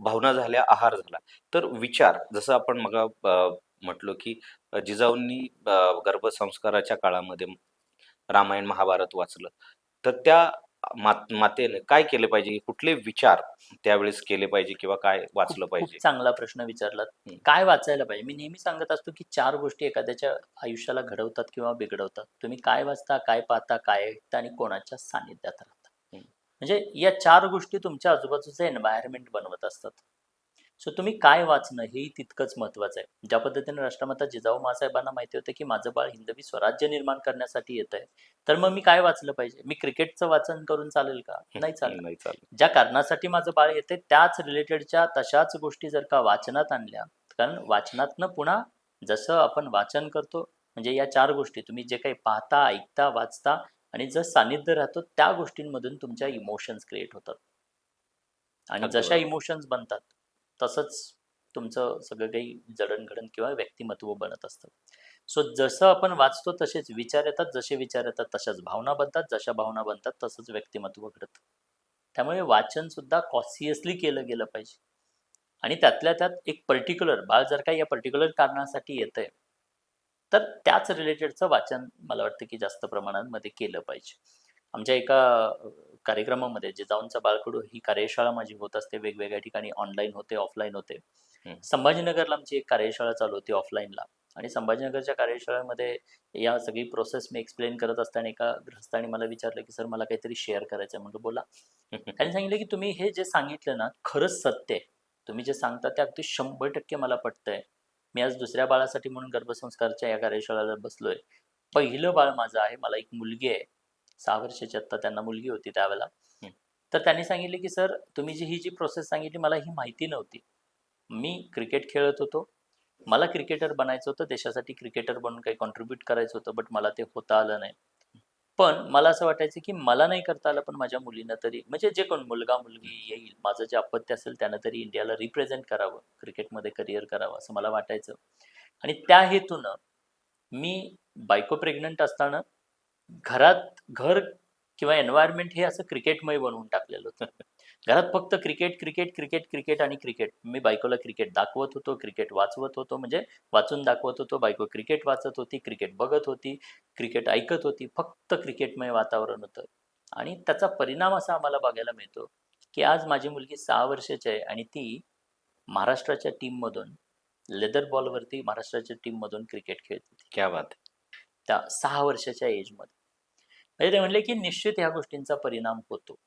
भावना झाल्या आहार झाला. तर विचार जसं आपण मग म्हटलो की जिजाऊंनी गर्भसंस्काराच्या काळामध्ये रामायण महाभारत वाचलं. तर त्या मात मातेने काय केले पाहिजे? कुठले विचार त्यावेळेस केले पाहिजे किंवा काय वाचलं पाहिजे? चांगला प्रश्न विचारलात. हम्म. काय वाचायला पाहिजे? मी नेहमी सांगत असतो की चार गोष्टी एखाद्याच्या आयुष्याला घडवतात किंवा बिघडवतात. तुम्ही काय वाचता काय पाहता काय ऐकता आणि कोणाच्या सानिध्यात राहता. म्हणजे या चार गोष्टी तुमच्या आजूबाजूचं एन्व्हायरमेंट बनवत असतात. सो तुम्ही काय वाचणं हेही तितकंच महत्वाचं आहे. ज्या पद्धतीने राष्ट्रमाता जिजाऊ मासाहेबांना माहिती होतं की माझं बाळ हिंदवी स्वराज्य निर्माण करण्यासाठी येत आहे तर मग मी काय वाचलं पाहिजे? मी क्रिकेटचं वाचन करून चालेल का? नाही चालेल. नाही चालेल. ज्या कारणासाठी माझं बाळ येते त्याच रिलेटेडच्या तशाच गोष्टी जर का वाचनात आणल्या कारण वाचनातनं पुन्हा जसं आपण वाचन करतो म्हणजे या चार गोष्टी तुम्ही जे काही पाहता ऐकता वाचता आणि जर सानिध्य राहतो त्या गोष्टींमधून तुमच्या इमोशन्स क्रिएट होतात. आणि जशा. इमोशन्स बनतात तसंच तुमचं सगळं काही जडणघडण किंवा व्यक्तिमत्व बनत असतं. सो जसं आपण वाचतो तसेच विचार येतात जसे विचार येतात तशाच भावना बनतात जशा भावना बनतात तसंच व्यक्तिमत्व घडतं. त्यामुळे वाचन सुद्धा कॉन्सियसली केलं गेलं पाहिजे. आणि त्यातल्या त्यात एक पर्टिक्युलर बाळ जर का या पर्टिक्युलर कारणासाठी येत आहे तर त्याच रिलेटेडचं वाचन मला वाटतं की जास्त प्रमाणामध्ये केलं पाहिजे. आमच्या एका कार्यक्रमामध्ये जिजाऊंचा बाळकडू ही कार्यशाळा माझी होत असते वेगवेगळ्या ठिकाणी ऑनलाईन होते ऑफलाईन होते. संभाजीनगरला आमची एक कार्यशाळा चालू होती ऑफलाईनला आणि संभाजीनगरच्या कार्यशाळेमध्ये या सगळी प्रोसेस मी एक्सप्लेन करत असताना एका ग्रस्ताने मला विचारलं की सर मला काहीतरी शेअर करायचं आहे. म्हणजे बोला. त्यांनी सांगितलं की तुम्ही हे जे सांगितलं ना खरंच सत्य आहे. तुम्ही जे सांगता ते अगदी शंभर टक्के मला पटतंय. मी आज दुसऱ्या बाळासाठी म्हणून गर्भसंस्कारच्या या कार्यशाळेला बसलोय. पहिलं बाळ माझं आहे मला एक मुलगी आहे. सहा वर्षाची आत्ता त्यांना मुलगी होती त्यावेळेला. तर त्यांनी सांगितले की सर तुम्ही जी ही जी प्रोसेस सांगितली मला ही माहिती नव्हती. मी क्रिकेट खेळत होतो. मला क्रिकेटर बनायचं होतं. देशासाठी क्रिकेटर बनून काही कॉन्ट्रीब्यूट करायचं होतं बट मला ते होता आलं नाही. पण मला असं वाटायचं की मला नाही करता आलं पण माझ्या मुलींना तरी म्हणजे जे कोण मुलगा मुलगी येईल माझं जे अपत्य असेल त्यानं तरी इंडियाला रिप्रेझेंट करावं क्रिकेटमध्ये करिअर करावं असं मला वाटायचं. आणि त्या हेतूनं मी बायको प्रेग्नंट असताना घरात घर किंवा एन्व्हायरमेंट हे असं क्रिकेटमय बनवून टाकलेलं होतं. घरात फक्त क्रिकेट क्रिकेट क्रिकेट क्रिकेट आणि क्रिकेट मी बायकोला क्रिकेट दाखवत होतो क्रिकेट वाचवत होतो. म्हणजे वाचून दाखवत होतो बायको क्रिकेट वाचत होती क्रिकेट बघत होती क्रिकेट ऐकत होती. फक्त क्रिकेटमय वातावरण होतं. आणि त्याचा परिणाम असा आम्हाला बघायला मिळतो की आज माझी मुलगी सहा वर्षाची आहे आणि ती महाराष्ट्राच्या टीममधून लेदर बॉलवरती महाराष्ट्राच्या टीममधून क्रिकेट खेळते क्या बात त्या सहा वर्षाच्या एजमध्ये म्हणजे ते म्हणले की निश्चित ह्या गोष्टींचा परिणाम होतो.